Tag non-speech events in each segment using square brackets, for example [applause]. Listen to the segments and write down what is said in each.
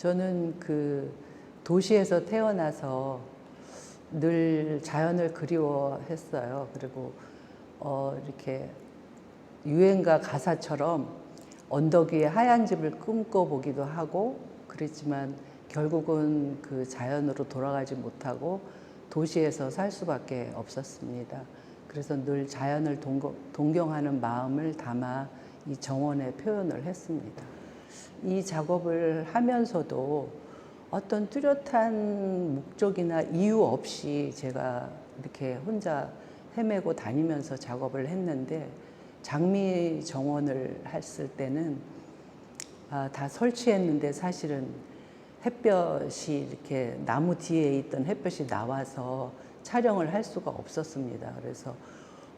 저는 그 도시에서 태어나서 늘 자연을 그리워했어요. 그리고 어 이렇게 유행가 가사처럼 언덕 위에 하얀 집을 꿈꿔보기도 하고 그랬지만 결국은 그 자연으로 돌아가지 못하고 도시에서 살 수밖에 없었습니다. 그래서 늘 자연을 동경하는 마음을 담아 이 정원에 표현을 했습니다. 이 작업을 하면서도 어떤 뚜렷한 목적이나 이유 없이 제가 이렇게 혼자 헤매고 다니면서 작업을 했는데 장미 정원을 했을 때는 아, 다 설치했는데 사실은 햇볕이 이렇게 나무 뒤에 있던 햇볕이 나와서 촬영을 할 수가 없었습니다. 그래서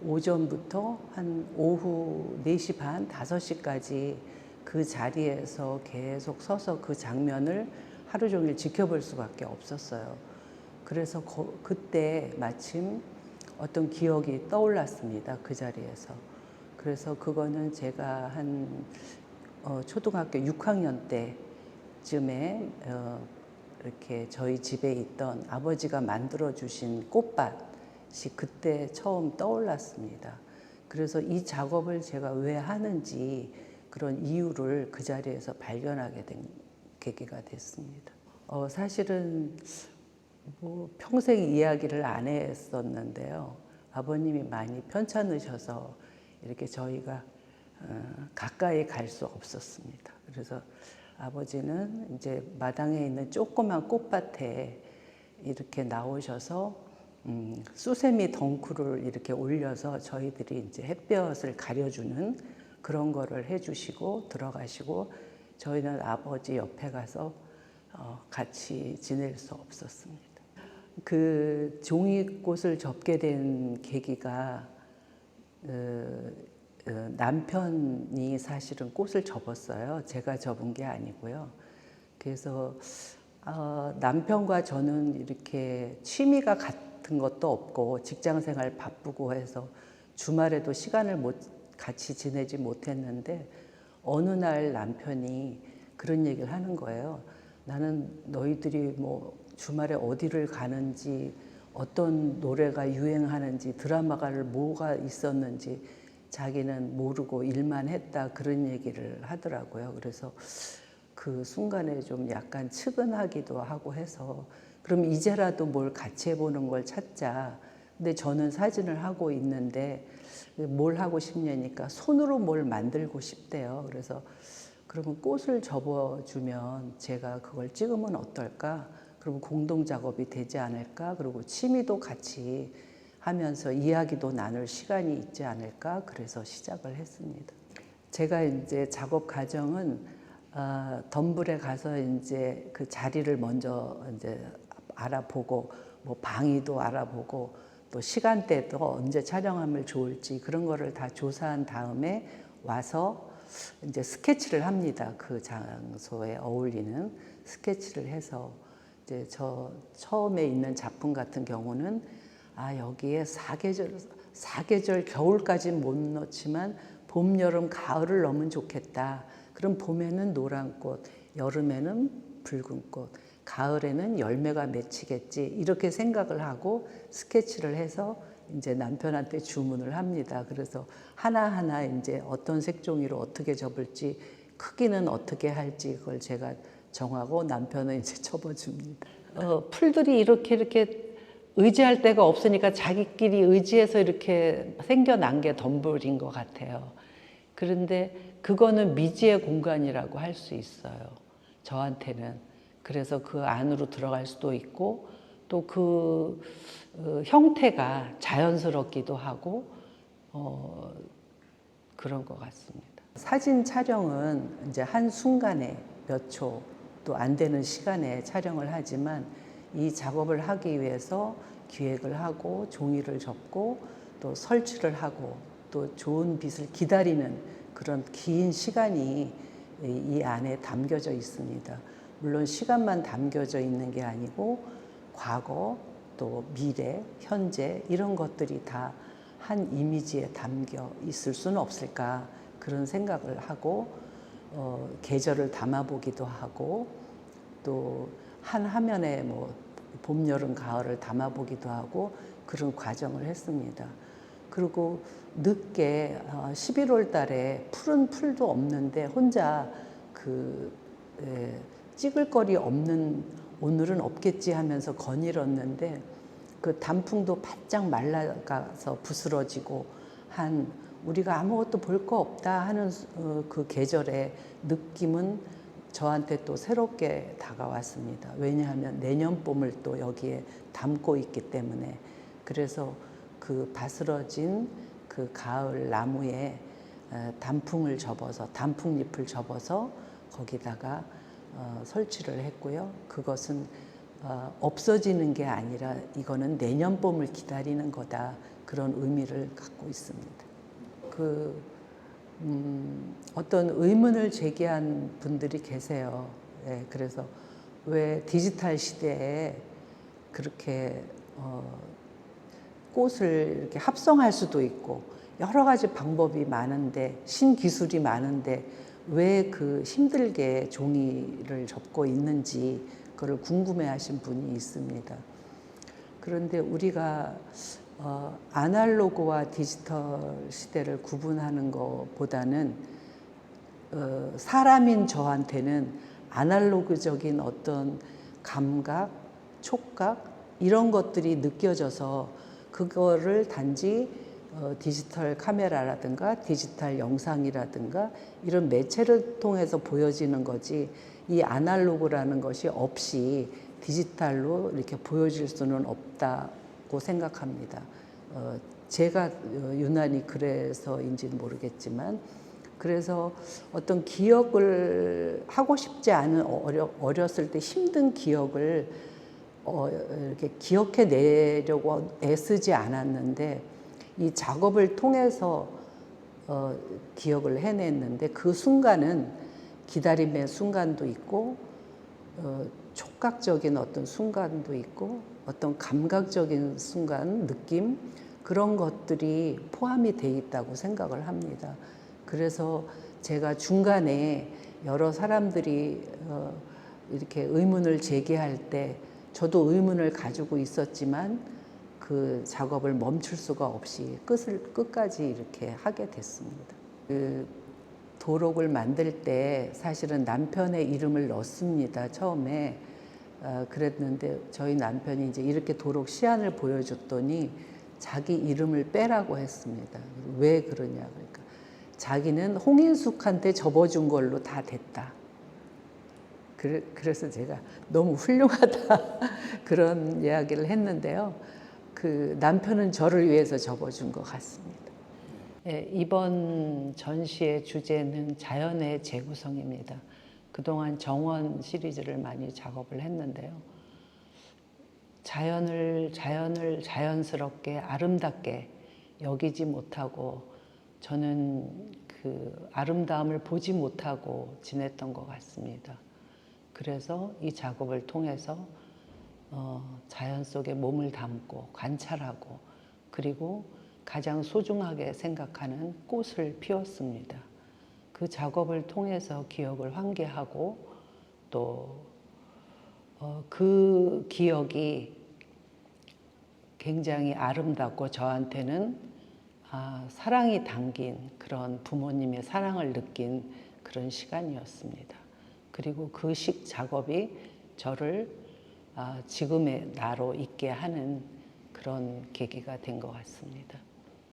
오전부터 한 오후 4시 반, 5시까지 그 자리에서 계속 서서 그 장면을 하루 종일 지켜볼 수밖에 없었어요. 그래서 거- 그때 마침 어떤 기억이 떠올랐습니다. 그 자리에서. 그래서 그거는 제가 한 어, 초등학교 6학년 때쯤에 어, 이렇게 저희 집에 있던 아버지가 만들어 주신 꽃밭이 그때 처음 떠올랐습니다. 그래서 이 작업을 제가 왜 하는지 그런 이유를 그 자리에서 발견하게 된 계기가 됐습니다. 어, 사실은 뭐 평생 이야기를 안 했었는데요. 아버님이 많이 편찮으셔서 이렇게 저희가 어, 가까이 갈 수 없었습니다. 그래서 아버지는 이제 마당에 있는 조그만 꽃밭에 이렇게 나오셔서 음, 수세미 덩쿨을 이렇게 올려서 저희들이 이제 햇볕을 가려주는 그런 거를 해주시고 들어가시고 저희는 아버지 옆에 가서 어, 같이 지낼 수 없었습니다. 그 종이꽃을 접게 된 계기가 어, 어, 남편이 사실은 꽃을 접었어요. 제가 접은 게 아니고요. 그래서 어, 남편과 저는 이렇게 취미가 같은 것도 없고 직장 생활 바쁘고 해서 주말에도 시간을 못 같이 지내지 못했는데 어느 날 남편이 그런 얘기를 하는 거예요. 나는 너희들이 뭐 주말에 어디를 가는지 어떤 노래가 유행하는지 드라마가를 뭐가 있었는지 자기는 모르고 일만 했다 그런 얘기를 하더라고요. 그래서 그 순간에 좀 약간 측은하기도 하고 해서 그럼 이제라도 뭘 같이 해보는 걸 찾자. 근데 저는 사진을 하고 있는데 뭘 하고 싶냐니까 손으로 뭘 만들고 싶대요. 그래서 그러면 꽃을 접어주면 제가 그걸 찍으면 어떨까? 그러면 공동 작업이 되지 않을까? 그리고 취미도 같이 하면서 이야기도 나눌 시간이 있지 않을까? 그래서 시작을 했습니다. 제가 이제 작업 과정은 어, 덤불에 가서 이제 그 자리를 먼저 이제 알아보고 뭐 방위도 알아보고 또 시간대도 언제 촬영하면 좋을지 그런 거를 다 조사한 다음에 와서 이제 스케치를 합니다. 그 장소에 어울리는 스케치를 해서 이제 저 처음에 있는 작품 같은 경우는 아 여기에 사계절 사계절 겨울까지 못 넣지만 봄, 여름, 가을을 넣으면 좋겠다. 그럼 봄에는 노란 꽃, 여름에는 붉은 꽃, 가을에는 열매가 맺히겠지. 이렇게 생각을 하고 스케치를 해서 이제 남편한테 주문을 합니다. 그래서 하나하나 이제 어떤 색종이로 어떻게 접을지 크기는 어떻게 할지 그걸 제가 정하고 남편은 이제 [laughs] 접어줍니다. 어, 풀들이 이렇게 이렇게 의지할 데가 없으니까 자기끼리 의지해서 이렇게 생겨난 게 덤불인 것 같아요. 그런데 그거는 미지의 공간이라고 할 수 있어요. 저한테는. 그래서 그 안으로 들어갈 수도 있고 또 그 형태가 자연스럽기도 하고 어, 그런 것 같습니다. 사진 촬영은 이제 한 순간에 몇 초 또 안 되는 시간에 촬영을 하지만 이 작업을 하기 위해서 기획을 하고 종이를 접고 또 설치를 하고 또 좋은 빛을 기다리는 그런 긴 시간이 이 안에 담겨져 있습니다. 물론 시간만 담겨져 있는 게 아니고 과거 또 미래, 현재 이런 것들이 다 한 이미지에 담겨 있을 수는 없을까 그런 생각을 하고 어, 계절을 담아보기도 하고 또 한 화면에 뭐 봄, 여름, 가을을 담아보기도 하고 그런 과정을 했습니다. 그리고 늦게 11월 달에 푸른 풀도 없는데 혼자 그 예, 찍을 거리 없는 오늘은 없겠지 하면서 거닐었는데 그 단풍도 바짝 말라가서 부스러지고 한 우리가 아무것도 볼 거 없다 하는 어, 그 계절의 느낌은 저한테 또 새롭게 다가왔습니다. 왜냐하면 내년 봄을 또 여기에 담고 있기 때문에 그래서 그 바스러진 그 가을 나무에 어, 단풍을 접어서 단풍잎을 접어서 거기다가 어, 설치를 했고요. 그것은 어, 없어지는 게 아니라 이거는 내년 봄을 기다리는 거다 그런 의미를 갖고 있습니다. 그 음, 어떤 의문을 제기한 분들이 계세요. 예, 그래서 왜 디지털 시대에 그렇게 어, 꽃을 이렇게 합성할 수도 있고 여러 가지 방법이 많은데 신기술이 많은데 왜 그 힘들게 종이를 접고 있는지 그걸 궁금해하신 분이 있습니다. 그런데 우리가 어, 아날로그와 디지털 시대를 구분하는 것보다는 어, 사람인 저한테는 아날로그적인 어떤 감각, 촉각 이런 것들이 느껴져서 그거를 단지 어, 디지털 카메라라든가 디지털 영상이라든가 이런 매체를 통해서 보여지는 거지 이 아날로그라는 것이 없이 디지털로 이렇게 보여질 수는 없다고 생각합니다. 어, 제가 어, 유난히 그래서인지는 모르겠지만 그래서 어떤 기억을 하고 싶지 않은 어려, 어렸을 때 힘든 기억을 어, 이렇게 기억해 내려고 애쓰지 않았는데 이 작업을 통해서 어, 기억을 해냈는데 그 순간은 기다림의 순간도 있고 어, 촉각적인 어떤 순간도 있고 어떤 감각적인 순간 느낌 그런 것들이 포함이 돼 있다고 생각을 합니다. 그래서 제가 중간에 여러 사람들이 어, 이렇게 의문을 제기할 때 저도 의문을 가지고 있었지만 그 작업을 멈출 수가 없이 끝을 끝까지 이렇게 하게 됐습니다. 그 도록을 만들 때 사실은 남편의 이름을 넣습니다. 처음에 어, 그랬는데 저희 남편이 이제 이렇게 도록 시안을 보여줬더니 자기 이름을 빼라고 했습니다. 왜 그러냐 그러니까 자기는 홍인숙한테 접어준 걸로 다 됐다. 그래, 그래서 제가 너무 훌륭하다 [laughs] 그런 이야기를 했는데요. 그 남편은 저를 위해서 접어준 것 같습니다. 예, 이번 전시의 주제는 자연의 재구성입니다. 그동안 정원 시리즈를 많이 작업을 했는데요. 자연을 자연을 자연스럽게 아름답게 여기지 못하고 저는 그 아름다움을 보지 못하고 지냈던 것 같습니다. 그래서 이 작업을 통해서 어, 자연 속에 몸을 담고 관찰하고 그리고 가장 소중하게 생각하는 꽃을 피웠습니다. 그 작업을 통해서 기억을 환기하고 또 어, 그 기억이 굉장히 아름답고 저한테는 아, 사랑이 담긴 그런 부모님의 사랑을 느낀 그런 시간이었습니다. 그리고 그 식 작업이 저를 아, 지금의 나로 있게 하는 그런 계기가 된 것 같습니다.